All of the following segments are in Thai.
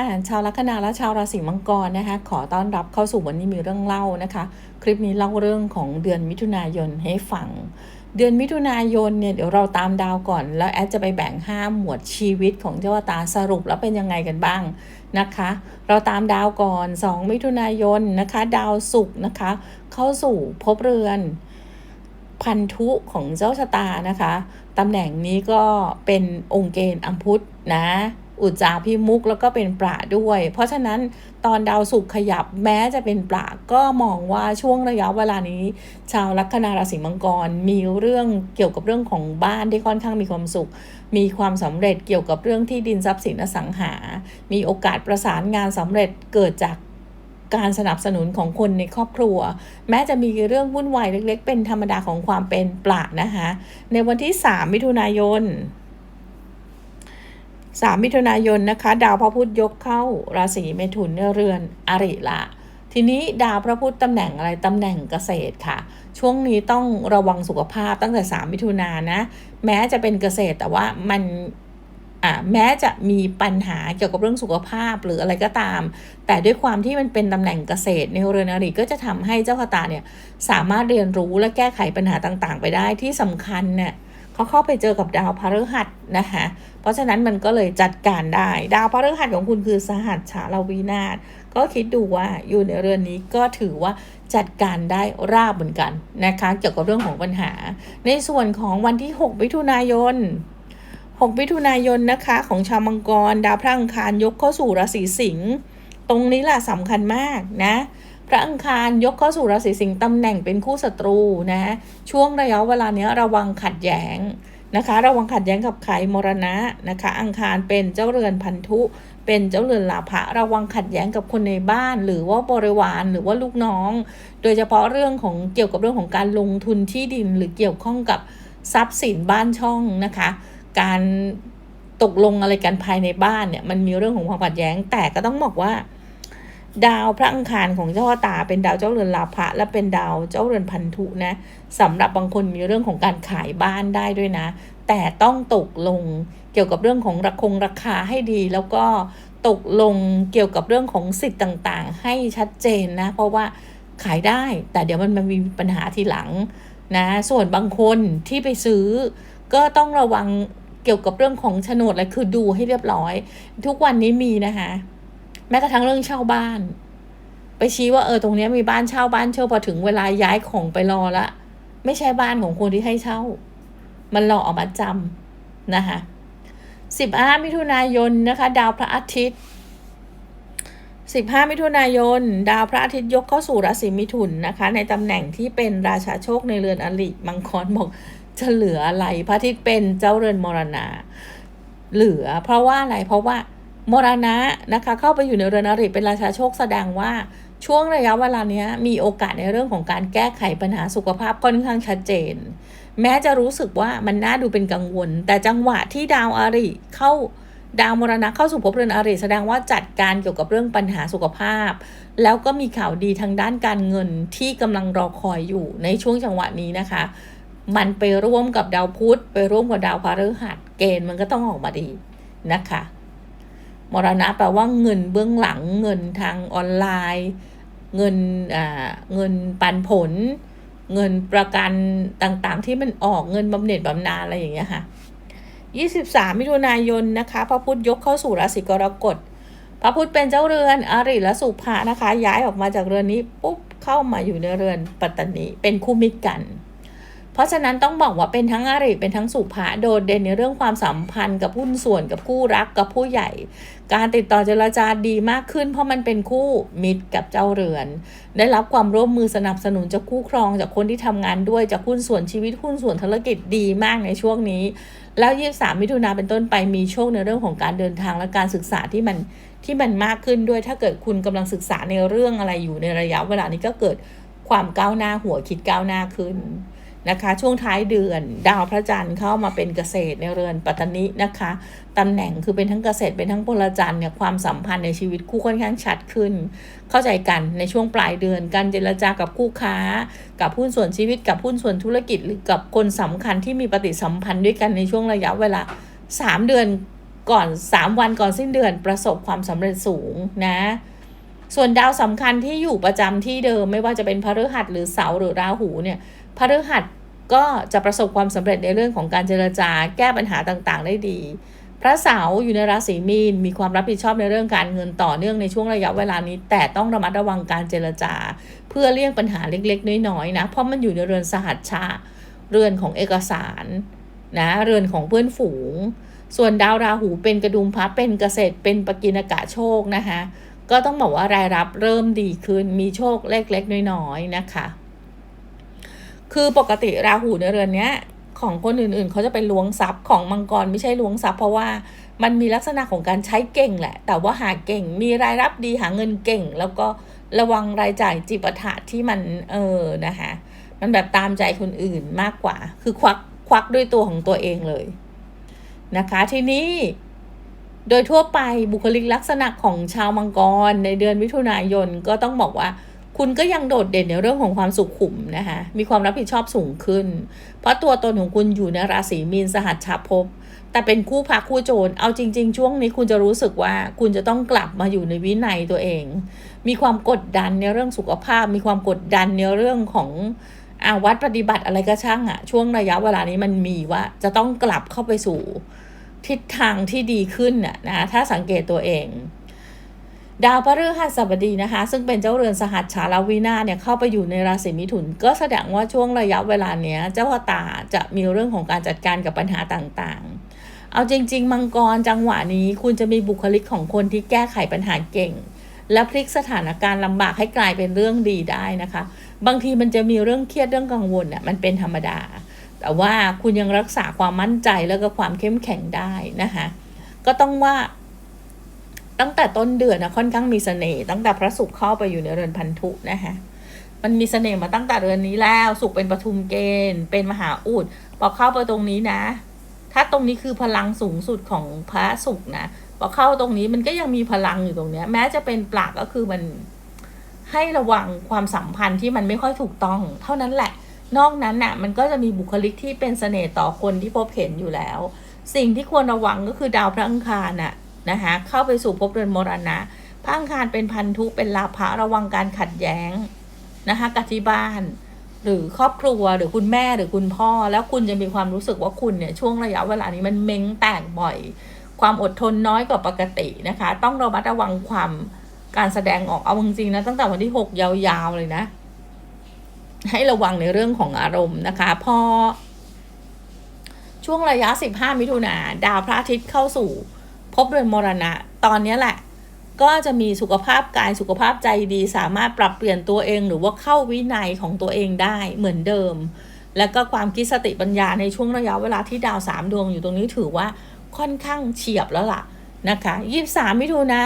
อ่าชาวลัคนาและชาวราศีมังกรนะคะ ขอต้อนรับเข้าสู่วันนี้มีเรื่องเล่านะคะ คลิปนี้เล่าเรื่องของเดือนมิถุนายนให้ฟัง เดือนมิถุนายนเนี่ยเดี๋ยวเราตามดาวก่อน แล้วแอดจะไปแบ่งห้าหมวดชีวิตของเจ้าตาสรุปแล้วเป็นยังไงกันบ้างนะคะ เราตามดาวก่อน 2 มิถุนายนนะคะ ดาวศุกร์นะคะ เข้าสู่ภพเรือนพันธุของเจ้าชะตานะคะตำแหน่งนี้ก็เป็นองค์เกณฑ์อัมพุทธนะ อุจจาพิมุกแล้วก็เป็นปราด้วย เพราะฉะนั้นตอนดาวศุกร์ขยับแม้จะเป็นปราก็มองว่าช่วงระยะเวลานี้ ชาวลัคนาราศีมังกร มีเรื่องเกี่ยวกับเรื่องของบ้านที่ค่อนข้างมีความสุข มีความสำเร็จเกี่ยวกับเรื่องที่ดินทรัพย์สินอสังหา มีโอกาสประสานงานสำเร็จเกิดจากการสนับสนุนของคนในครอบครัว แม้จะมีเรื่องวุ่นวายเล็ก ๆ เป็นธรรมดาของความเป็นปรานะคะในวันที่ 3 มิถุนายน 3มิถุนายนนะคะ ดาวพระพุธยกเข้าราศีเมถุนเรือนอริละทีนี้ดาวพระพุธตำแหน่งอะไรตำแหน่งเกษตรค่ะ ช่วงนี้ต้องระวังสุขภาพตั้งแต่ 3 มิถุนายนนะ แม้จะเป็นเกษตรแต่ว่ามันอ่าแม้จะมีปัญหาเกี่ยวกับเรื่องสุขภาพหรืออะไรก็ตาม แต่ด้วยความที่มันเป็นตำแหน่งเกษตรในเรือนอริก็จะทำให้เจ้าคาตาเนี่ยสามารถเรียนรู้และแก้ไขปัญหาต่างๆ ไปได้ที่สำคัญเนี่ย เขาเข้าไปเจอกับดาวพฤหัสนะคะ เพราะฉะนั้นมันก็เลยจัดการได้ ดาวพฤหัสของคุณคือสหัสชาลวีนาศก็คิดดูว่าอยู่ในเรือนนี้ก็ถือว่าจัดการได้ราบเหมือนกันนะคะ เกี่ยวกับเรื่องของปัญหา ในส่วนของวันที่ 6 มิถุนายน 6 มิถุนายนนะคะของชาวมังกร ดาวพระอังคารยกเข้าสู่ราศีสิงห์ตรงนี้แหละสำคัญมากนะ พระอังคารยกเข้าสู่ราศีสิงห์ตำแหน่งเป็นคู่ศัตรูนะช่วงระยะเวลาเนี้ยระวังขัดแย้งนะคะ ระวังขัดแย้งกับใครมรณะนะคะ อังคารเป็นเจ้าเรือนพันธุ เป็นเจ้าเรือนลาภะระวังขัดแย้งกับคนในบ้าน หรือว่าบริวารหรือว่าลูกน้อง โดยเฉพาะเรื่องของเกี่ยวกับเรื่องของการลงทุนที่ดิน หรือเกี่ยวข้องกับทรัพย์สินบ้านช่องนะคะ การตกลงอะไรกันภายในบ้านเนี่ยมันมีเรื่องของความขัดแย้งแต่ก็ต้องบอกว่า ดาวพระอังคารของเจ้าตา เป็นดาวเจ้าเรือนลาภะและเป็นดาวเจ้าเรือนพันธุนะสำหรับบางคนมีเรื่องของการขายบ้านได้ด้วยนะ แต่ต้องตกลงเกี่ยวกับเรื่องของราคงราคาให้ดี แล้วก็ตกลงเกี่ยวกับเรื่องของสิทธิ์ต่างๆ ให้ชัดเจนนะ เพราะว่าขายได้ แต่เดี๋ยวมันมันมีปัญหาทีหลังนะส่วนบางคนที่ไปซื้อ ก็ต้องระวังเกี่ยวกับเรื่องของโฉนดอะไรคือดูให้เรียบร้อย ทุกวันนี้มีนะคะ แม้กระทั่งเรื่องเช่าบ้าน ไปชี้ว่าเออตรงนี้มีบ้านเช่าบ้านเช่าพอถึงเวลาย้ายของไปรอละ ไม่ใช่บ้านของคนที่ให้เช่า มันหลอกออกมาจำนะคะสิบห้ามิถุนายนนะคะ ดาวพระอาทิตย์สิบห้ามิถุนายน ดาวพระอาทิตย์ยกเข้าสู่ราศีมิถุนนะคะ ในตำแหน่งที่เป็นราชาโชคในเรือนอลิมังกรบอกจะเหลืออะไรพระอาทิตย์เป็นเจ้าเรือนมรณะเหลือ เพราะว่าอะไรเพราะว่า มรณะนะคะเข้าไปอยู่ในเรือนอริเป็นราชาโชคแสดงว่าช่วงระยะเวลาเนี้ยมีโอกาสในเรื่องของการแก้ไขปัญหาสุขภาพค่อนข้างชัดเจน แม้จะรู้สึกว่ามันน่าดูเป็นกังวล แต่จังหวะที่ดาวอาริเข้าดาวมรณะเข้าสู่ภพเรือนอาริแสดงว่าจัดการเกี่ยวกับเรื่องปัญหาสุขภาพ แล้วก็มีข่าวดีทางด้านการเงินที่กำลังรอคอยอยู่ในช่วงจังหวะนี้นะคะ มันไปร่วมกับดาวพุธไปร่วมกับดาวพฤหัสเกณฑ์มันก็ต้องออกมาดีนะคะ มรณะแปลว่าเงินเบื้องหลังเงินทางออนไลน์ เงินอ่าเงินปันผล เงินประกันต่างๆ ที่มันออกเงินบำเหน็จบำนาญอะไรอย่างเงี้ยค่ะ23มิถุนายนนะคะพระพุธยกเข้าสู่ราศีกรกฎพระพุธเป็นเจ้าเรือนอริและสุภะนะคะ ย้ายออกมาจากเรือนนี้ปุ๊บเข้ามาอยู่ในเรือนปัตตานีเป็นคู่มิตรกัน เพราะฉะนั้นต้องบอกว่าเป็นทั้งอริเป็นทั้งสุภะโดดเด่นในเรื่องความสัมพันธ์กับหุ้นส่วนกับคู่รักกับผู้ใหญ่ การติดต่อเจรจาดีมากขึ้น เพราะมันเป็นคู่มิตรกับเจ้าเรือน ได้รับความร่วมมือสนับสนุนจากคู่ครอง จากคนที่ทำงานด้วยจากหุ้นส่วนชีวิตหุ้นส่วนธุรกิจดีมากในช่วงนี้ แล้ว23มิถุนาเป็นต้นไปมีโชคในเรื่องของการเดินทางและการศึกษาที่มันที่มันมากขึ้นด้วยถ้าเกิดคุณกำลังศึกษาในเรื่องอะไรอยู่ในระยะเวลานี้ก็เกิดความก้าวหน้าหัวคิดก้าวหน้าขึ้น นะคะ ช่วงท้ายเดือน ดาวพระจันทร์เข้ามาเป็นเกษตรในเรือนปัตตนินะคะตำแหน่งคือเป็นทั้งเกษตรเป็นทั้งพลจันทร์เนี่ยความสัมพันธ์ในชีวิตคู่ค่อนข้างชัดขึ้น เข้าใจกันในช่วงปลายเดือน การเจรจากับคู่ค้า กับหุ้นส่วนชีวิตกับหุ้นส่วนธุรกิจหรือกับคนสำคัญที่มีปฏิสัมพันธ์ด้วยกันในช่วงระยะเวลา 3 เดือนก่อน 3 วันก่อนสิ้นเดือนประสบความสำเร็จสูงนะ ส่วนดาวสำคัญที่อยู่ประจำที่เดิมไม่ว่าจะเป็นพฤหัสหรือเสาหรือราหูเนี่ยพฤหัสก็จะประสบความสำเร็จในเรื่องของการเจรจาแก้ปัญหาต่างๆ ได้ดี พระเสาร์อยู่ในราศีมีนมีความรับผิดชอบในเรื่องการเงินต่อเนื่องในช่วงระยะเวลานี้ แต่ต้องระมัดระวังการเจรจา เพื่อเลี่ยงปัญหาเล็กๆ น้อยๆนะเพราะมันอยู่ในเรือนสหัชชาเรือนของเอกสารนะเรือนของเพื่อนฝูง ส่วนดาวราหูเป็นกระดุมพระเป็นเกษตรเป็นปกินกะโชคนะคะ ก็ต้องบอกว่ารายรับเริ่มดีขึ้นมีโชคเล็กๆน้อยๆนะคะ คือปกติราหูในเรือนเนี้ยของคนอื่นๆ เขาจะเป็นล้วงทรัพย์ของมังกรไม่ใช่ล้วงทรัพย์เพราะว่ามันมีลักษณะของการใช้เก่งแหละ แต่ว่าหาเก่งมีรายรับดีหาเงินเก่ง แล้วก็ระวังรายจ่ายจิปาถะที่มันเออนะคะมันแบบตามใจคนอื่นมากกว่า คือควักควักด้วยตัวของตัวเองเลยนะคะ ทีนี้ โดยทั่วไปบุคลิกลักษณะของชาวมังกรในเดือนมิถุนายนก็ต้องบอกว่า คุณก็ยังโดดเด่นในเรื่องของความสุขุมนะคะมีความรับผิดชอบสูงขึ้น เพราะตัวตนของคุณอยู่ในราศีมีนสหัสชาภพแต่เป็นคู่พระคู่โจร เอาจริง ๆ ช่วงนี้คุณจะรู้สึกว่าคุณจะต้องกลับมาอยู่ในวินัยตัวเอง มีความกดดันในเรื่องสุขภาพ มีความกดดันในเรื่องของอาวัดปฏิบัติอะไรก็ช่างอะช่วงระยะเวลานี้มันมีว่าจะต้องกลับเข้าไปสู่ ทิศทางที่ดีขึ้นน่ะนะถ้าสังเกตตัวเอง ดาวพฤหัสบดีนะคะ ซึ่งเป็นเจ้าเรือนสหัสชาลวินาเนี่ยเข้าไปอยู่ในราศีมิถุน ก็แสดงว่าช่วงระยะเวลาเนี้ย เจ้าตาจะมีเรื่องของการจัดการกับปัญหาต่างๆ เอาจริง ๆ มังกรจังหวะนี้คุณจะมีบุคลิกของคนที่แก้ไขปัญหาเก่ง และพลิกสถานการณ์ลำบากให้กลายเป็นเรื่องดีได้นะคะ บางทีมันจะมีเรื่องเครียดเรื่องกังวลเนี่ยมันเป็นธรรมดา แต่ว่าคุณยังรักษาความมั่นใจแล้วก็ความเข้มแข็งได้นะคะก็ต้องว่า ตั้งแต่ต้นเดือนนะค่อนข้างมีเสน่ห์ตั้งแต่พระศุกร์เข้าไปอยู่ในเรือนพันธุนะคะมันมีเสน่ห์มาตั้งแต่เรือนนี้แล้วศุกร์เป็นปทุมเกณฑ์ เป็นมหาอุดพอเข้าไปตรงนี้นะ ถ้าตรงนี้คือพลังสูงสุดของพระศุกร์นะพอเข้าตรงนี้มันก็ยังมีพลังอยู่ตรงเนี้ย แม้จะเป็นปลากก็คือมันให้ระวังความสัมพันธ์ที่มันไม่ค่อยถูกต้อง เท่านั้นแหละ นอกนั้นน่ะมันก็จะมีบุคลิกที่เป็นเสน่ห์ต่อคนที่พบเห็นอยู่แล้ว สิ่งที่ควรระวังก็คือดาวพระอังคารน่ะนะคะเข้าไปสู่ภพเรือนมรณะพระอังคารเป็นพันธุเป็นลาภะระวังการขัดแย้งนะคะกับที่บ้านหรือครอบครัวหรือคุณแม่หรือคุณพ่อ แล้วคุณจะมีความรู้สึกว่าคุณเนี่ยช่วงระยะเวลานี้มันเม้งแตกบ่อย ความอดทนน้อยกว่าปกตินะคะ ต้องระมัดระวังความการแสดงออกเอาจริงๆนะตั้งแต่วันที่หกยาวๆเลยนะ ให้ระวังในเรื่องของอารมณ์นะคะ พอ ช่วงระยะ 15 มิถุนาดาวพระอาทิตย์เข้าสู่พบเรือนมรณะ ตอนนี้แหละ ก็จะมีสุขภาพกายสุขภาพใจดี สามารถปรับเปลี่ยนตัวเองหรือว่าเข้าวินัยของตัวเองได้เหมือนเดิม แล้วก็ความคิดสติปัญญาในช่วงระยะเวลาที่ดาวสามดวงอยู่ตรงนี้ถือว่าค่อนข้างเฉียบแล้วล่ะนะคะยี่สามมิถุนา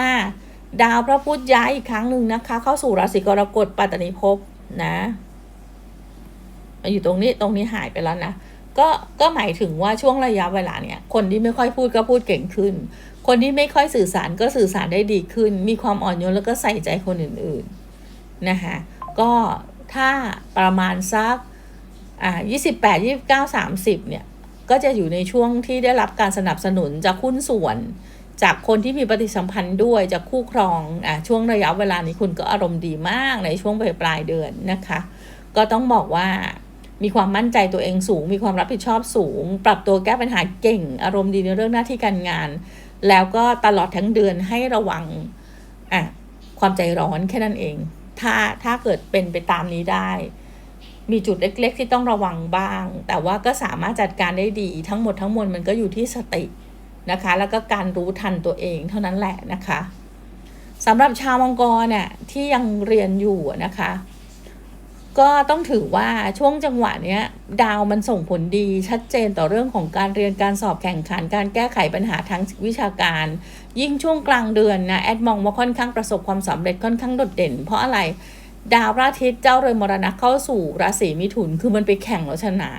ดาวพระพุธย้ายอีกครั้งหนึ่งนะคะ เข้าสู่ราศีกรกฎปัตตานีภพนะ อยู่ตรงนี้ตรงนี้หายไปแล้วนะก็ก็หมายถึงว่าช่วงระยะเวลาเนี่ยคนที่ไม่ค่อยพูดก็พูดเก่งขึ้น คนที่ไม่ค่อยสื่อสารก็สื่อสารได้ดีขึ้น มีความอ่อนโยนแล้วก็ใส่ใจคนอื่นๆนะคะก็ถ้าประมาณสักอ่ายี่สิบแปดยี่สิบเก้าสามสิบเนี่ยก็จะอยู่ในช่วงที่ได้รับการสนับสนุนจากหุ้นส่วน จากคนที่มีปฏิสัมพันธ์ด้วยจากคู่ครองอ่าช่วงระยะเวลานี้คุณก็อารมณ์ดีมากในช่วงปลายปลายเดือนนะคะ ก็ต้องบอกว่า มีความมั่นใจตัวเองสูง มีความรับผิดชอบสูง ปรับตัวแก้ปัญหาเก่ง อารมณ์ดีในเรื่องหน้าที่การงาน แล้วก็ตลอดทั้งเดือนให้ระวังอะความใจร้อนแค่นั้นเอง ถ้าถ้าเกิดเป็นไปตามนี้ได้ มีจุดเล็ก ๆ ที่ต้องระวังบ้าง แต่ว่าก็สามารถจัดการได้ดีทั้งหมดทั้งมวลมันก็อยู่ที่สตินะคะ แล้วก็การรู้ทันตัวเองเท่านั้นแหละนะคะสำหรับชาวมังกรเนี่ยที่ยังเรียนอยู่นะคะ ก็ต้องถือว่าช่วงจังหวะเนี้ย ดาวมันส่งผลดีชัดเจนต่อเรื่องของการเรียนการสอบแข่งขัน การแก้ไขปัญหาทางวิชาการ ยิ่งช่วงกลางเดือนนะแอดมองว่าค่อนข้างประสบความสำเร็จค่อนข้างโดดเด่น เพราะอะไรดาวพระอาทิตย์เจ้าเรือนมรณะเข้าสู่ราศีมิถุนคือมันไปแข่งแล้วชนะ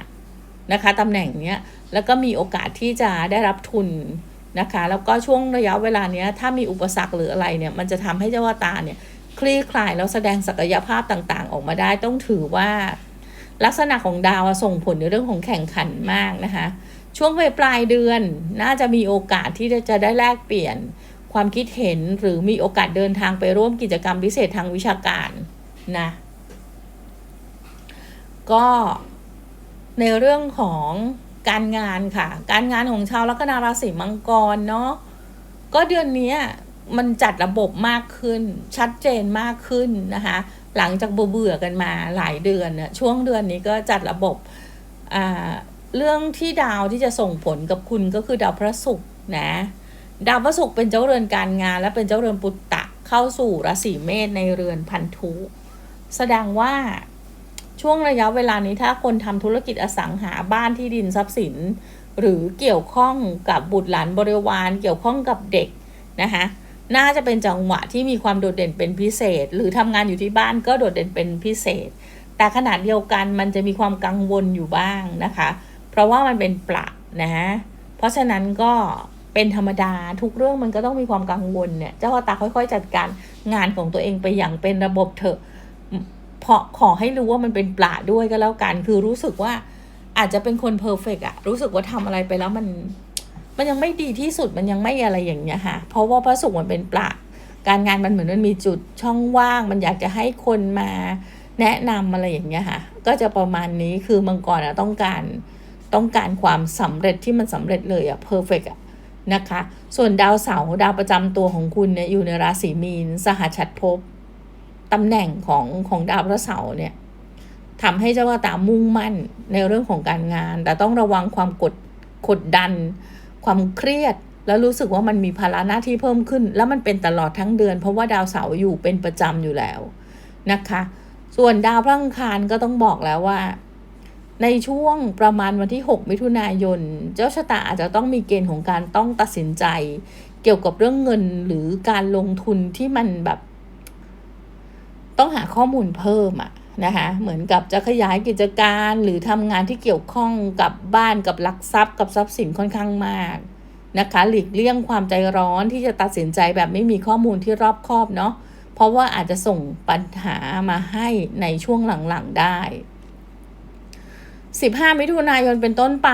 นะคะตำแหน่งเนี้ยแล้วก็มีโอกาสที่จะได้รับทุนนะคะ แล้วก็ช่วงระยะเวลาเนี้ยถ้ามีอุปสรรคหรืออะไรเนี่ยมันจะทำให้เจ้าตาเนี่ย คลี่คลายแล้วแสดงศักยภาพต่างๆ ออกมาได้ต้องถือว่า ลักษณะของดาวส่งผลในเรื่องของแข่งขันมากนะคะ ช่วงปลายเดือนน่าจะมีโอกาสที่จะได้แลกเปลี่ยนความคิดเห็นหรือมีโอกาสเดินทางไปร่วมกิจกรรมพิเศษทางวิชาการนะก็ในเรื่องของการงานค่ะ การงานของชาวลัคนาราศีมังกรเนาะก็เดือนนี้ มันจัดระบบมากขึ้น ชัดเจนมากขึ้นนะคะ หลังจากเบื่อๆกันมาหลายเดือนเนี่ยช่วงเดือนนี้ก็จัดระบบเรื่องที่ดาวที่จะส่งผลกับคุณก็คือดาวพระศุกร์นะดาวพระศุกร์เป็นเจ้าเรือนการงาน และเป็นเจ้าเรือนปุตตะเข้าสู่ราศีเมษในเรือนพันธุแสดงว่าช่วงระยะเวลานี้ถ้าคนทำธุรกิจอสังหาบ้านที่ดินทรัพย์สิน หรือเกี่ยวข้องกับบุตรหลานบริวารเกี่ยวข้องกับเด็กนะคะ น่าจะเป็นจังหวะที่มีความโดดเด่นเป็นพิเศษ หรือทำงานอยู่ที่บ้านก็โดดเด่นเป็นพิเศษ แต่ขนาดเดียวกันมันจะมีความกังวลอยู่บ้างนะคะ เพราะว่ามันเป็นประนะเพราะฉะนั้นก็เป็นธรรมดาทุกเรื่องมันก็ต้องมีความกังวลเนี่ยเจ้าตาค่อยๆ จัดการงานของตัวเองไปอย่างเป็นระบบเถอะเพราะขอให้รู้ว่ามันเป็นปลาด้วยก็แล้วกัน คือรู้สึกว่าอาจจะเป็นคนเพอร์เฟกอะรู้สึกว่าทำอะไรไปแล้วมัน มันยังไม่ดีที่สุดมันยังไม่อะไรอย่างเงี้ยค่ะ เพราะว่าพระศุกร์มันเป็นปลาการงานมันเหมือนมันมีจุดช่องว่าง มันอยากจะให้คนมาแนะนำอะไรอย่างเงี้ยค่ะ ก็จะประมาณนี้คือมังกรอะต้องการต้องการความสำเร็จที่มันสำเร็จเลยอะเพอร์เฟกอะนะคะ ส่วนดาวเสาร์ดาวประจำตัวของคุณเนี่ยอยู่ในราศีมีน สหชัดภพตำแหน่งของของดาวพระเสาร์เนี่ยทำให้เจ้าว่าตามุ่งมั่นในเรื่องของการงาน แต่ต้องระวังความกดกดดัน ความเครียด แล้วรู้สึกว่ามันมีภาระหน้าที่เพิ่มขึ้น แล้วมันเป็นตลอดทั้งเดือน เพราะว่าดาวเสาร์อยู่เป็นประจำอยู่แล้วนะคะ ส่วนดาวพระอังคารก็ต้องบอกแล้วว่า ในช่วงประมาณวันที่ 6 มิถุนายน เจ้าชะตาอาจจะต้องมีเกณฑ์ของการต้องตัดสินใจ เกี่ยวกับเรื่องเงินหรือการลงทุนที่มันแบบ ต้องหาข้อมูลเพิ่มอะ นะคะเหมือนกับจะขยายกิจการหรือทำงานที่เกี่ยวข้องกับบ้านกับหลักทรัพย์กับทรัพย์สินค่อนข้างมากนะคะหลีกเลี่ยงความใจร้อนที่จะตัดสินใจแบบไม่มีข้อมูลที่รอบคอบเนาะเพราะว่าอาจจะส่งปัญหามาให้ในช่วงหลังๆได้ 15 มิถุนายนเป็นต้นไป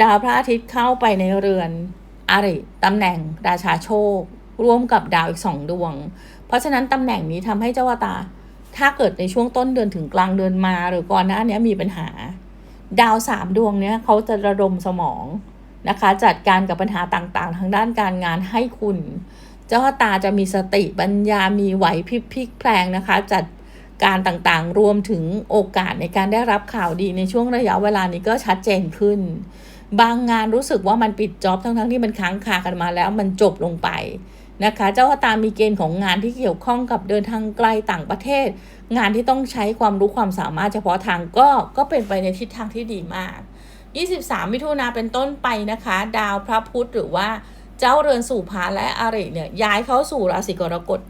ดาวพระอาทิตย์เข้าไปในเรือนอริตำแหน่งราชาโชค ร่วมกับดาวอีกสองดวง เพราะฉะนั้นตำแหน่งนี้ทำให้เจ้าวตา ถ้าเกิดในช่วงต้นเดือนถึงกลางเดือนมาหรือก่อนหน้านี้มีปัญหา ดาวสามดวงเนี้ยเขาจะระดมสมองนะคะ จัดการกับปัญหาต่างๆ ทางด้านการงานให้คุณ เจ้าตาจะมีสติปัญญามีไหวพริบพลิกแพลงนะคะ จัดการต่างๆ รวมถึงโอกาสในการได้รับข่าวดีในช่วงระยะเวลานี้ก็ชัดเจนขึ้น บางงานรู้สึกว่ามันปิดจ็อบทั้งๆที่มันค้างคากันมาแล้วมันจบลงไป นะคะ เจ้าตามีเกณฑ์ของงานที่เกี่ยวข้องกับเดินทางไกลต่างประเทศ งานที่ต้องใช้ความรู้ความสามารถเฉพาะทางก็ก็เป็นไปในทิศทางที่ดีมาก 23 มิถุนาเป็นต้นไปนะคะ ดาวพระพุธหรือว่าเจ้าเรือนสู่พาและอาริเนี่ยย้ายเข้าสู่ราศีกรกฎ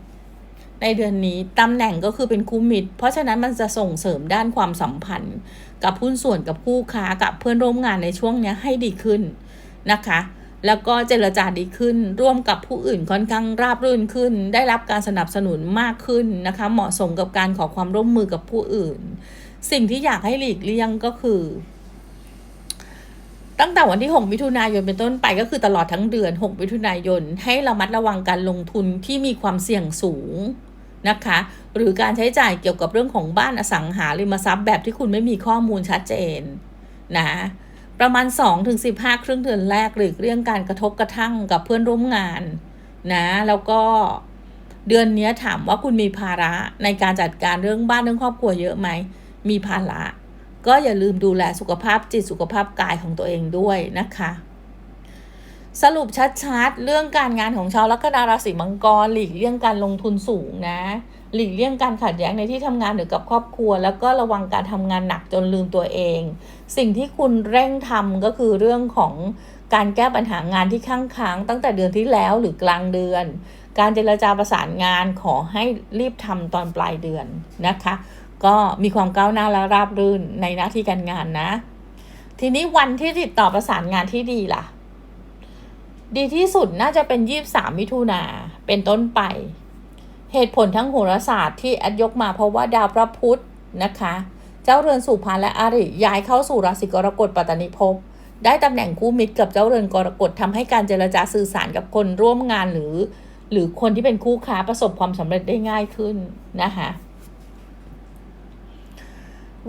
ในเดือนนี้ตำแหน่งก็คือเป็นคู่มิตร เพราะฉะนั้นมันจะส่งเสริมด้านความสัมพันธ์ กับหุ้นส่วนกับคู่ค้ากับเพื่อนร่วมงานในช่วงนี้ให้ดีขึ้นนะคะ แล้วก็เจรจาดีขึ้น ร่วมกับผู้อื่นค่อนข้างราบรื่นขึ้น ได้รับการสนับสนุนมากขึ้นนะคะ เหมาะสมกับการขอความร่วมมือกับผู้อื่น สิ่งที่อยากให้หลีกเลี่ยงก็คือ ตั้งแต่วันที่ 6 มิถุนายนเป็นต้นไปก็คือตลอดทั้งเดือน 6 มิถุนายน ให้ระมัดระวังการลงทุนที่มีความเสี่ยงสูงนะคะ หรือการใช้จ่ายเกี่ยวกับเรื่องของบ้านอสังหาริมทรัพย์แบบที่คุณไม่มีข้อมูลชัดเจนนะ ประมาณ 2-15 ครึ่งเดือนแรกหรือเรื่องการกระทบกระทั่งกับเพื่อนร่วมงานนะแล้วก็เดือนนี้ถามว่าคุณมีภาระในการจัดการเรื่องบ้านเรื่องครอบครัวเยอะไหม มีภาระ ก็อย่าลืมดูแลสุขภาพจิตสุขภาพกายของตัวเองด้วยนะคะ สรุปชัดๆ เรื่องการงานของชาวลัคนาราศีมังกรหลีกเลี่ยงการลงทุนสูงนะ หลีกเลี่ยงการขัดแย้งในที่ทำงานหรือกับครอบครัว แล้วก็ระวังการทำงานหนักจนลืมตัวเอง สิ่งที่คุณเร่งทำก็คือเรื่องของการแก้ปัญหางานที่ข้างค้างตั้งแต่เดือนที่แล้วหรือกลางเดือน การเจรจาประสานงานขอให้รีบทำตอนปลายเดือนนะคะ ก็มีความก้าวหน้าและราบรื่นในหน้าที่การงานนะ ทีนี้วันที่ติดต่อประสานงานที่ดีล่ะ ดีที่สุดน่าจะเป็น23มิถุนาเป็นต้นไป เหตุผลทั้งโหราศาสตร์ที่แอดยกมาเพราะว่าดาวพระพุธนะคะ เจ้าเรือนสุพรรณและอาริย้ายเข้าสู่ราศีกรกฎปัตตานิภพได้ตำแหน่งคู่มิตรกับเจ้าเรือนกรกฎทำให้การเจรจาสื่อสารกับคนร่วมงานหรือ หรือคนที่เป็นคู่ค้าประสบความสำเร็จได้ง่ายขึ้นนะคะ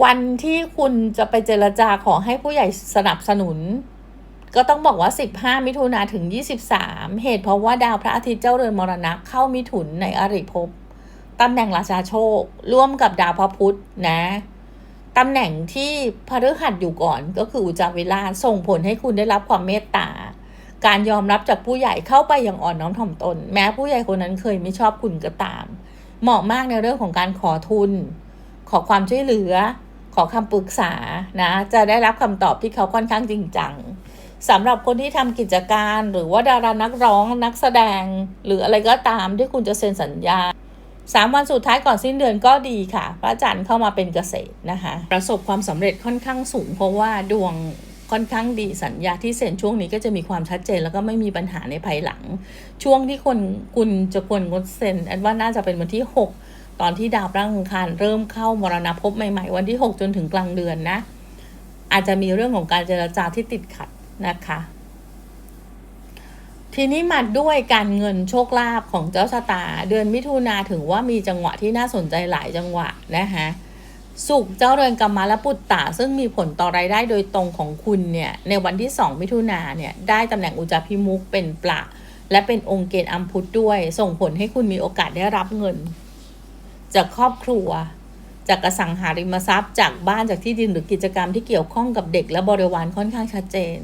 วันที่คุณจะไปเจรจาขอให้ผู้ใหญ่สนับสนุน ก็ต้องบอกว่า 15 มิถุนาถึง 23 เหตุเพราะว่าดาวพระอาทิตย์เจ้าเรือนมรณะเข้ามิถุนในอริภพตำแหน่งราชาโชค ร่วมกับดาวพระพุธนะตำแหน่งที่พฤหัสอยู่ก่อนก็คืออุจจาวิลาส่งผลให้คุณได้รับความเมตตา การยอมรับจากผู้ใหญ่เข้าไปอย่างอ่อนน้อมถ่อมตน แม้ผู้ใหญ่คนนั้นเคยไม่ชอบคุณก็ตาม เหมาะมากในเรื่องของการขอทุน ขอความช่วยเหลือ ขอคำปรึกษานะ จะได้รับคำตอบที่เขาค่อนข้างจริงจัง สำหรับคนที่ทำกิจการหรือว่าดารานักร้องนักแสดง หรืออะไรก็ตามที่คุณจะเซ็นสัญญาสามวันสุดท้ายก่อนสิ้นเดือนก็ดีค่ะพระจันทร์เข้ามาเป็นเกษตรนะคะ ประสบความสำเร็จค่อนข้างสูง เพราะว่าดวงค่อนข้างดีสัญญาที่เซ็นช่วงนี้ก็จะมีความชัดเจน แล้วก็ไม่มีปัญหาในภายหลัง ช่วงที่คนคุณจะควรงดเซ็นแอนว่าน่าจะเป็นวันที่ 6 ตอนที่ดาวระอังคารเริ่มเข้ามรณภพใหม่ๆ วันที่ 6 จนถึงกลางเดือนนะ อาจจะมีเรื่องของการเจรจาที่ติดขัด นะคะ ทีนี้มาด้วยการเงินโชคลาภของเจ้าชะตา เดือนมิถุนาถึงว่ามีจังหวะที่น่าสนใจหลายจังหวะนะคะสุขเจ้าเรือนกรรมะและปุตตะซึ่งมีผลต่อรายได้โดยตรงของคุณเนี่ยในวันที่ 2 มิถุนาเนี่ยได้ตำแหน่งอุจจาพิมุกเป็นปละและเป็นองค์เกณฑ์อัมพุทด้วย ส่งผลให้คุณมีโอกาสได้รับเงิน จากครอบครัว จากกระสังหาริมทรัพย์ จากบ้านจากที่ดินหรือกิจกรรมที่เกี่ยวข้องกับเด็กและบริวารค่อนข้างชัดเจน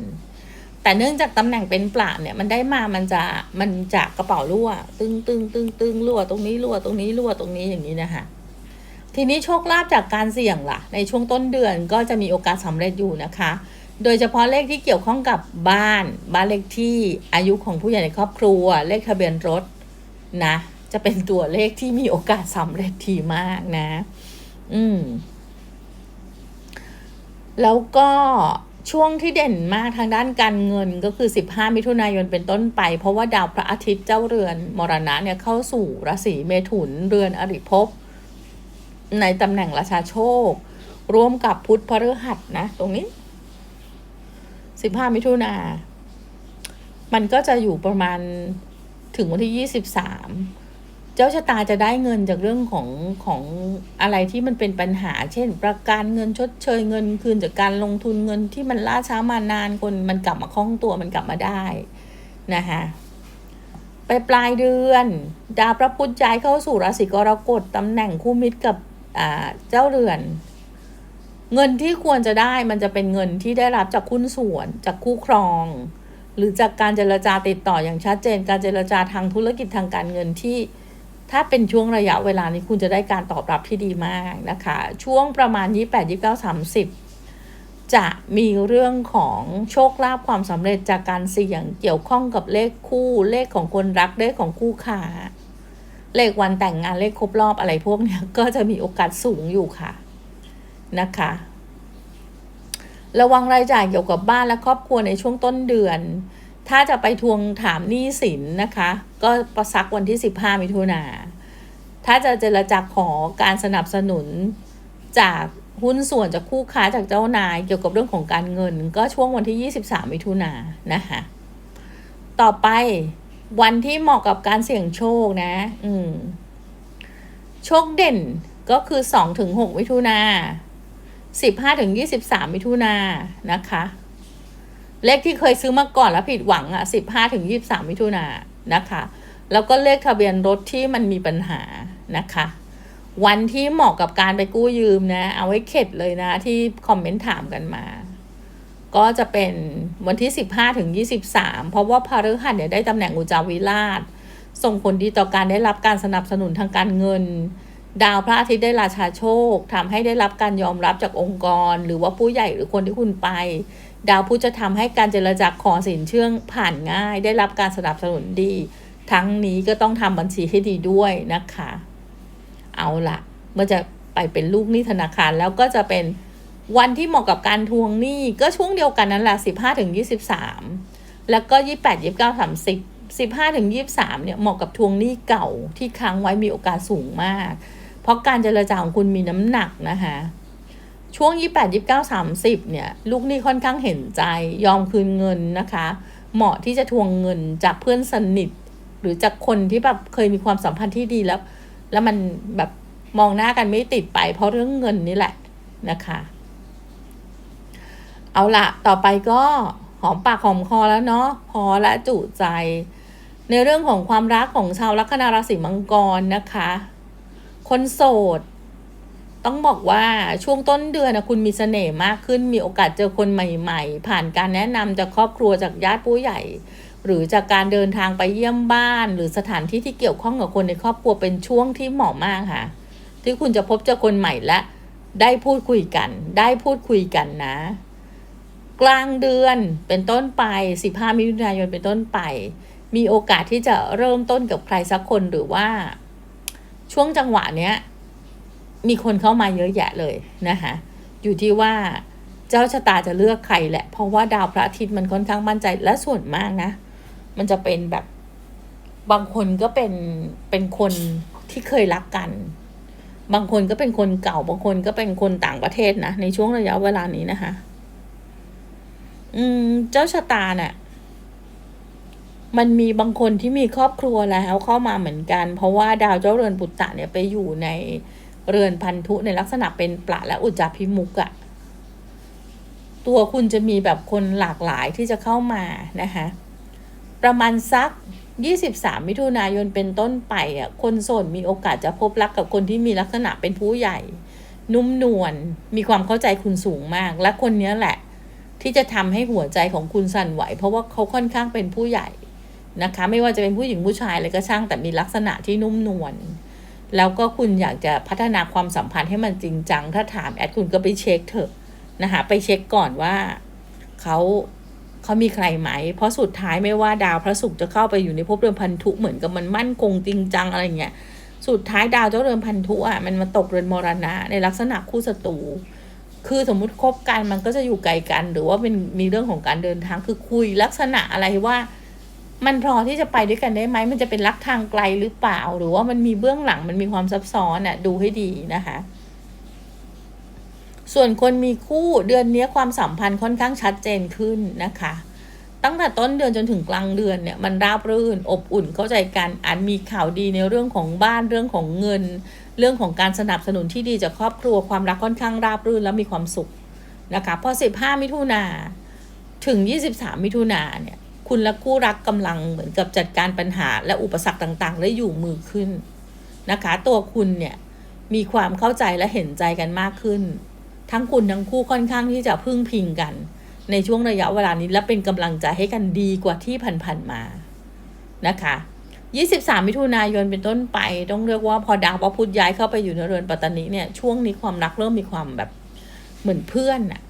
แต่เนื่องจากตำแหน่งเป็นปลาเนี่ยมันได้มามันจะมันจะกระเป๋ารั่ว ตึงตึงตึงตึงรั่วตรงนี้รั่วตรงนี้รั่วตรงนี้อย่างนี้นะคะทีนี้โชคลาภจากการเสี่ยงล่ะ ในช่วงต้นเดือนก็จะมีโอกาสสำเร็จอยู่นะคะ โดยเฉพาะเลขที่เกี่ยวข้องกับบ้าน บ้านเลขที่อายุของผู้ใหญ่ในครอบครัว เลขทะเบียนรถนะ จะเป็นตัวเลขที่มีโอกาสสำเร็จทีมากนะ อืม แล้วก็ช่วงที่เด่นมากทางด้านการเงินก็คือ 15 มิถุนายนเป็นต้นไป เพราะว่าดาวพระอาทิตย์เจ้าเรือน มรณะเนี่ยเข้าสู่ราศีเมถุนเรือนอริภพในตำแหน่งราชาโชค ร่วมกับพุทธพฤหัสนะ ตรงนี้ 15 มิถุนา มันก็จะอยู่ประมาณถึงวันที่ 23 เจ้าชะตาจะได้เงินจากเรื่องของของอะไรที่มันเป็นปัญหา เช่น ประกันเงินชดเชยเงินคืนจากการลงทุนเงินที่มันล่าช้ามานานคนมันกลับมาคล่องตัวมันกลับมาได้นะคะไปปลายเดือนดาวพระพุธย้ายเข้าสู่ราศีกรกฎตำแหน่งคู่มิตรกับเจ้าเรือน เงินที่ควรจะได้มันจะเป็นเงินที่ได้รับจากคุณส่วนจากคู่ครอง หรือจากการเจรจาติดต่ออย่างชัดเจน การเจรจาทางธุรกิจทางการเงินที่ ถ้าเป็นช่วงระยะเวลานี้คุณจะได้การตอบรับที่ดีมากนะคะ ช่วงประมาณ 28 29 30 จะมีเรื่องของโชคลาภความสำเร็จจากการเสี่ยงเกี่ยวข้องกับเลขคู่ เลขของคนรักเลขของคู่ค้าเลขวันแต่งงานเลขครบรอบอะไรพวกนี้ก็จะมีโอกาสสูงอยู่ค่ะนะคะ ระวังรายจ่ายเกี่ยวกับบ้านและครอบครัวในช่วงต้นเดือน ถ้าจะไปทวงถามหนี้สินนะคะ ก็ประซักวันที่ 15 มิถุนา ถ้าจะเจรจาขอการสนับสนุนจากหุ้นส่วนจากคู่ค้าจากเจ้านายเกี่ยวกับเรื่องของการเงิน ก็ช่วงวันที่ 23 มิถุนานะคะต่อไปวันที่เหมาะกับการเสี่ยงโชคนะ อืม โชคเด่นก็คือสองถึงมิถุนาสิบห้าถึงมิถุนานะคะ เลขที่เคยซื้อมาก่อนแล้วผิดหวังอะสิบห้าถึงยี่สามมิถุนานะคะ แล้วก็เลขทะเบียนรถที่มันมีปัญหานะคะ วันที่เหมาะกับการไปกู้ยืมนะ เอาไว้เข็ดเลยนะที่คอมเมนต์ถามกันมา ก็จะเป็นวันที่ 15ถึง23 เพราะว่าพาฤหัสเนี่ยได้ตำแหน่งอุจาวิราช ส่งผลดีต่อการได้รับการสนับสนุนทางการเงินดาวพระอาทิตย์ได้ราชาโชคทำให้ได้รับการยอมรับจากองค์กร หรือว่าผู้ใหญ่หรือคนที่คุณไป ดาวพุธจะทำให้การเจรจาขอสินเชื่อผ่านง่าย ได้รับการสนับสนุนดี ทั้งนี้ก็ต้องทำบัญชีให้ดีด้วยนะคะ เอาละเมื่อจะไปเป็นลูกหนี้ธนาคารแล้วก็จะเป็นวันที่เหมาะกับการทวงหนี้ก็ช่วงเดียวกันนั่นแหละสิบห้าถึงยี่สิบสามแล้วก็ยี่แปดยี่เก้าสามสิบสิบห้าถึงยี่สามเนี่ยเหมาะกับทวงหนี้เก่าที่ค้างไว้มีโอกาสสูงมาก เพราะการเจรจาของคุณมีน้ำหนักนะคะ ช่วง 28 29 30 เนี่ย ลูกหนี้ค่อนข้างเห็นใจยอมคืนเงินนะคะ เหมาะที่จะทวงเงินจากเพื่อนสนิท หรือจากคนที่แบบเคยมีความสัมพันธ์ที่ดีแล้ว แล้วมันแบบมองหน้ากันไม่ติดไป เพราะเรื่องเงินนี่แหละนะคะ เอาละต่อไปก็หอมปากหอมคอแล้วเนาะพอและจุใจ ในเรื่องของความรักของชาวลัคนาราศีมังกรนะคะ คนโสด ต้องบอกว่าช่วงต้นเดือนนะคุณมีเสน่ห์มากขึ้น มีโอกาสเจอคนใหม่ๆ ผ่านการแนะนำจากครอบครัวจากญาติผู้ใหญ่ หรือจากการเดินทางไปเยี่ยมบ้าน หรือสถานที่ที่เกี่ยวข้องกับคนในครอบครัวเป็นช่วงที่เหมาะมากค่ะ ที่คุณจะพบเจอคนใหม่และได้พูดคุยกัน ได้พูดคุยกันนะ กลางเดือนเป็นต้นไป 15 มิถุนายนเป็นต้นไป มีโอกาสที่จะเริ่มต้นกับใครสักคนหรือว่า ช่วงจังหวะเนี้ย มีคนเข้ามาเยอะแยะเลยนะคะอยู่ที่ว่าเจ้าชะตาจะเลือกใครแหละ เพราะว่าดาวพระอาทิตย์มันค่อนข้างมั่นใจและส่วนมากนะ มันจะเป็นแบบบางคนก็เป็นเป็นคนที่เคยรักกัน บางคนก็เป็นคนเก่า บางคนก็เป็นคนต่างประเทศนะ ในช่วงระยะเวลานี้นะคะ อืม เจ้าชะตาเนี่ยมันมีบางคนที่มีครอบครัวแล้วเข้ามาเหมือนกัน เพราะว่าดาวเจ้าเรือนปุตตะเนี่ยไปอยู่ใน เรือนพันธุในลักษณะเป็นปละและอุจจาพิมุกอะตัวคุณจะมีแบบคนหลากหลายที่จะเข้ามานะคะประมาณสัก 23 มิถุนายนเป็นต้นไปอะคนโสดมีโอกาสจะพบรักกับคนที่มีลักษณะเป็นผู้ใหญ่ นุ่มนวลมีความเข้าใจคุณสูงมาก และคนนี้แหละ ที่จะทำให้หัวใจของคุณสั่นไหว เพราะว่าเขาค่อนข้างเป็นผู้ใหญ่นะคะ ไม่ว่าจะเป็นผู้หญิงผู้ชายอะไรก็ช่างแต่มีลักษณะที่นุ่มนวล แล้วก็คุณอยากจะพัฒนาความสัมพันธ์ให้มันจริงจัง ถ้าถามแอดคุณก็ไปเช็คเถอะนะคะไปเช็คก่อนว่าเขาเขามีใครไหม เพราะสุดท้ายไม่ว่าดาวพระศุกร์จะเข้าไปอยู่ในภพเรือนพันธุเหมือนกับมันมั่นคงจริงจังอะไรเงี้ย สุดท้ายดาวเจ้าเรือนพันธุอะมันมาตกเรือนมรณะ ในลักษณะคู่ศัตรู คือสมมุติคบกันมันก็จะอยู่ไกลกัน หรือว่าเป็นมีเรื่องของการเดินทางคือคุยลักษณะอะไรว่า มันพอที่จะไปด้วยกันได้ไหม มันจะเป็นรักทางไกลหรือเปล่า หรือว่ามันมีเบื้องหลังมันมีความซับซ้อนอะ ดูให้ดีนะคะ ส่วนคนมีคู่เดือนนี้ความสัมพันธ์ค่อนข้างชัดเจนขึ้นนะคะ ตั้งแต่ต้นเดือนจนถึงกลางเดือนเนี่ย มันราบรื่นอบอุ่นเข้าใจกันอาจมีข่าวดีในเรื่องของบ้านเรื่องของเงิน เรื่องของการสนับสนุนที่ดีจากครอบครัวความรักค่อนข้างราบรื่นแล้วมีความสุขนะคะพอ15 มิถุนาถึง 23 มิถุนาเนี่ย คุณและคู่รักกำลังเหมือนกับจัดการปัญหาและอุปสรรคต่างๆและอยู่มือขึ้นนะคะ ตัวคุณเนี่ยมีความเข้าใจและเห็นใจกันมากขึ้น ทั้งคุณทั้งคู่ค่อนข้างที่จะพึ่งพิงกัน ในช่วงระยะเวลานี้และเป็นกำลังใจให้กันดีกว่าที่ผ่านๆมานะคะ23 มิถุนายนเป็นต้นไป ต้องเรียกว่าพอดาวพระพุธย้ายเข้าไปอยู่ในเรือนปัตตานีเนี่ยช่วงนี้ความรักเริ่มมีความแบบเหมือนเพื่อนอะ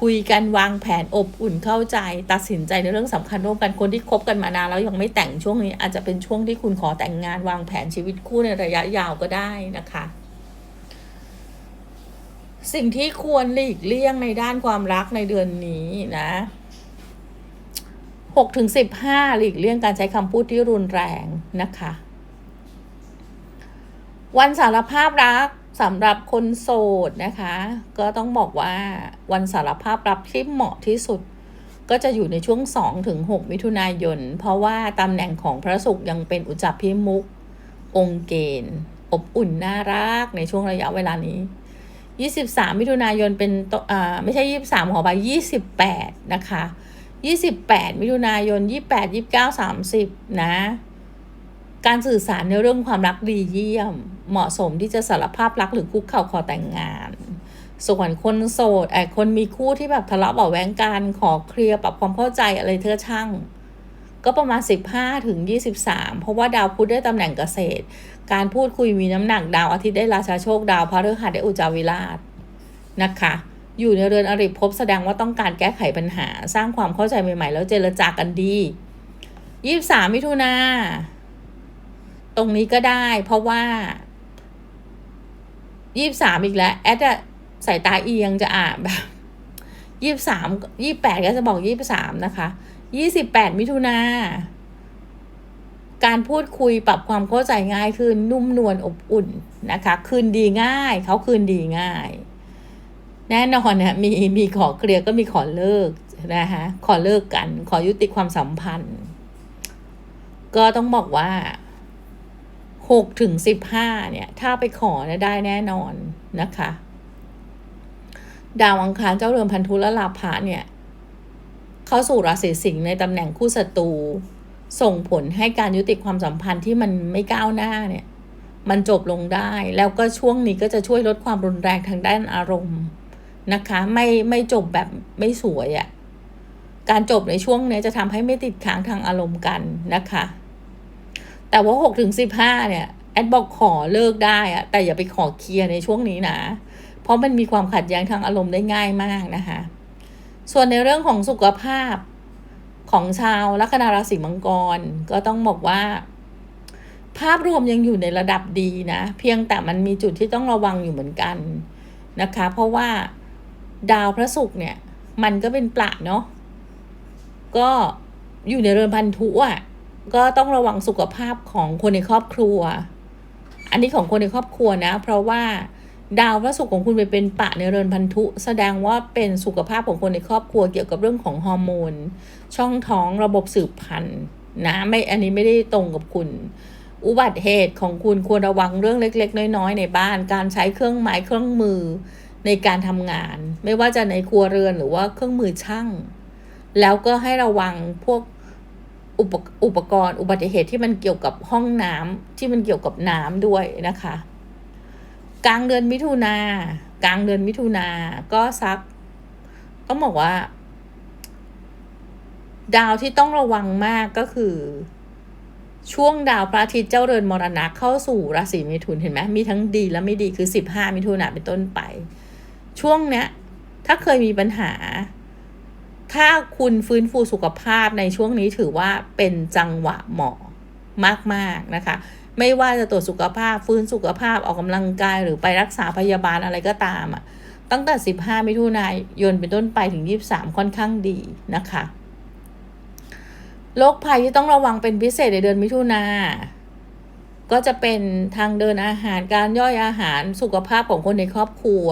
คุยกันวางแผนอบอุ่นเข้าใจ ตัดสินใจในเรื่องสำคัญร่วมกันคนที่คบกันมานานแล้วยังไม่แต่งช่วงนี้ อาจจะเป็นช่วงที่คุณขอแต่งงานวางแผนชีวิตคู่ในระยะยาวก็ได้นะคะ สิ่งที่ควรหลีกเลี่ยงในด้านความรักในเดือนนี้นะหกถึงสิบห้าหลีกเลี่ยงการใช้คำพูดที่รุนแรงนะคะ วันสารภาพรัก สำหรับคนโสดนะคะ ก็ต้องบอกว่าวันสารภาพรักที่เหมาะที่สุด ก็จะอยู่ในช่วง2ถึง6มิถุนายน เพราะว่าตำแหน่งของพระศุกร์ยังเป็นอุจจาพิมุก องเกณฑ์ อบอุ่นน่ารักในช่วงระยะเวลานี้ 23 มิถุนายนเป็นอ่าไม่ใช่ 23 ขอไป28 นะคะ 28 มิถุนายน 28 29 30 นะ การสื่อสารในเรื่องความรักดีเยี่ยม เหมาะสมที่จะสารภาพรักหรือคุกเข่าขอแต่งงาน ส่วนคนโสดไอ้คนมีคู่ที่แบบทะเลาะเบาะแว้งกันขอเคลียร์ปรับความเข้าใจอะไรเธอช่าง ก็ประมาณ 15ถึง23 เพราะว่าดาวพุธได้ตำแหน่งเกษตร การพูดคุยมีน้ำหนักดาวอาทิตย์ได้ราชาโชคดาวพระฤหัสได้อุจจาวิราชนะคะอยู่ในเรือนอริภพแสดงว่าต้องการแก้ไขปัญหา สร้างความเข้าใจใหม่ ๆ แล้วเจรจากันดี 23 มิถุนา ตรงนี้ก็ได้ เพราะว่า23อีกแล้ว แอดอะสายตาเอียงจะอ่านแบบยี่สามยี่แปดก็จะบอกยี่สามนะคะยี่สิบแปดมิถุนาการพูดคุยปรับความเข้าใจง่ายขึ้นนุ่มนวลอบอุ่นนะคะ คืนดีง่าย เขาคืนดีง่าย แน่นอนนะมีมีขอเคลียร์ก็มีขอเลิกนะคะขอเลิกกัน ขอยุติความสัมพันธ์ ก็ต้องบอกว่า หกถึงสิบห้าเนี่ย ถ้าไปขอเนี่ยได้แน่นอนนะคะ ดาวอังคารเจ้าเรือนพันธุและลาภะเนี่ย เข้าสู่ราศีสิงห์ในตำแหน่งคู่ศัตรูส่งผลให้การยุติความสัมพันธ์ที่มันไม่ก้าวหน้าเนี่ย มันจบลงได้ แล้วก็ช่วงนี้ก็จะช่วยลดความรุนแรงทางด้านอารมณ์นะคะ ไม่ไม่จบแบบไม่สวยอะ่ะการจบในช่วงนี้จะทำให้ไม่ติดค้างทางอารมณ์กันนะคะ แต่ว่าหกถึงสิบห้าเนี่ยแอดบอกขอเลิกได้อะแต่อย่าไปขอเคลียร์ในช่วงนี้นะ เพราะมันมีความขัดแย้งทางอารมณ์ได้ง่ายมากนะคะ ส่วนในเรื่องของสุขภาพของชาวลัคนาราศีมังกร ก็ต้องบอกว่า ภาพรวมยังอยู่ในระดับดีนะ เพียงแต่มันมีจุดที่ต้องระวังอยู่เหมือนกันนะคะ เพราะว่าดาวพระศุกร์เนี่ย มันก็เป็นปละเนาะก็อยู่ในเรือนพันธุอะ ก็ต้องระวังสุขภาพของคนในครอบครัว อันนี้ของคนในครอบครัวนะ เพราะว่าดาวพระศุกร์ของคุณไปเป็นปะในเรือนพันธุ แสดงว่าเป็นสุขภาพของคนในครอบครัวเกี่ยวกับเรื่องของฮอร์โมน ช่องท้องระบบสืบพันธุ์นะไม่อันนี้ไม่ได้ตรงกับคุณ อุบัติเหตุของคุณควรระวังเรื่องเล็ก ๆ น้อยๆในบ้าน การใช้เครื่องไม้เครื่องมือในการทำงาน ไม่ว่าจะในครัวเรือนหรือว่าเครื่องมือช่าง แล้วก็ให้ระวังพวก อุปอุปกรณ์อุบัติเหตุที่มันเกี่ยวกับห้องน้ำที่มันเกี่ยวกับน้ำด้วยนะคะ กลางเดือนมิถุนากลางเดือนมิถุนาก็ซัก ต้องบอกว่า ดาวที่ต้องระวังมากก็คือ ช่วงดาวพระอาทิตย์เจ้าเรือนมรณะเข้าสู่ราศีมิถุนเห็นไหมมีทั้งดีและไม่ดีคือสิบห้ามิถุนาเป็นต้นไป ช่วงเนี้ย ถ้าเคยมีปัญหา ถ้าคุณฟื้นฟูสุขภาพในช่วงนี้ถือว่าเป็นจังหวะเหมาะมาก ๆ นะคะ ไม่ว่าจะตรวจสุขภาพ ฟื้นสุขภาพออกกำลังกายหรือไปรักษาพยาบาลอะไรก็ตามอะตั้งแต่ 15 มิถุนายนเป็นต้นไปถึง 23 ค่อนข้างดีนะคะโรคภัยที่ต้องระวังเป็นพิเศษในเดือนมิถุนาก็จะเป็นทางเดินอาหารการย่อยอาหารสุขภาพของคนในครอบครัว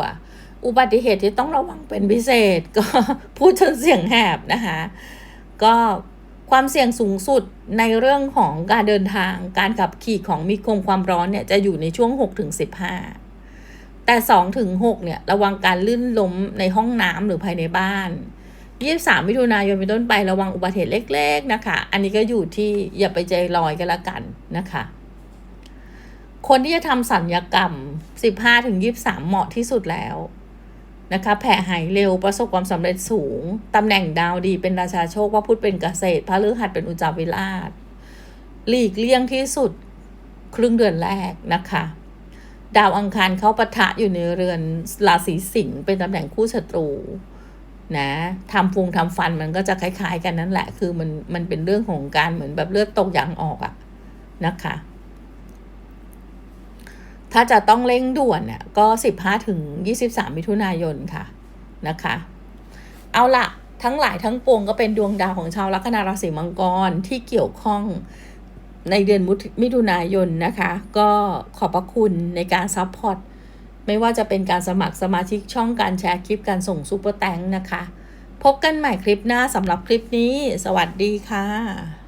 อุบัติเหตุที่ต้องระวังเป็นพิเศษ ก็พูดจนเสียงแหบนะคะ ก็ความเสี่ยงสูงสุดในเรื่องของการเดินทางการขับขี่ของมีคมความร้อนเนี่ยจะอยู่ในช่วง6ถึง15 แต่2ถึง6เนี่ยระวังการลื่นล้มในห้องน้ำหรือภายในบ้าน 23มิถุนายนเป็นต้นไประวังอุบัติเหตุเล็ก ๆนะคะ อันนี้ก็อยู่ที่อย่าไปใจลอยกันละกันนะคะ คนที่จะทำสัญญกรรม 15ถึง23 เหมาะที่สุดแล้ว นะคะแผ่หายเร็วประสบความสำเร็จสูงตำแหน่งดาวดีเป็นราชาโชคว่าพุธเป็นเกษตรพระฤหัสเป็นอุจาวิราช หลีกเลี่ยงที่สุดครึ่งเดือนแรกนะคะ ดาวอังคารเขาปะทะอยู่ในเรือนราศีสิงห์เป็นตำแหน่งคู่ศัตรูนะทำฟุงทำฟันมันก็จะคล้าย ๆ กันนั่นแหละ คือมันมันเป็นเรื่องของการเหมือนแบบเลือดตกยางออกอะนะคะ ถ้าจะต้องเร่งด่วนเนี่ยก็สิบห้าถึงยี่สิบสามมิถุนายนค่ะนะคะ เอาละทั้งหลายทั้งปวงก็เป็นดวงดาวของชาวลัคนาราศีมังกรที่เกี่ยวข้องในเดือนมิถุนายนนะคะ ก็ขอบพระคุณในการซัพพอร์ตไม่ว่าจะเป็นการสมัครสมาชิกช่องการแชร์คลิปการส่งซูเปอร์แตงนะคะ พบกันใหม่คลิปหน้าสำหรับคลิปนี้ สวัสดีค่ะ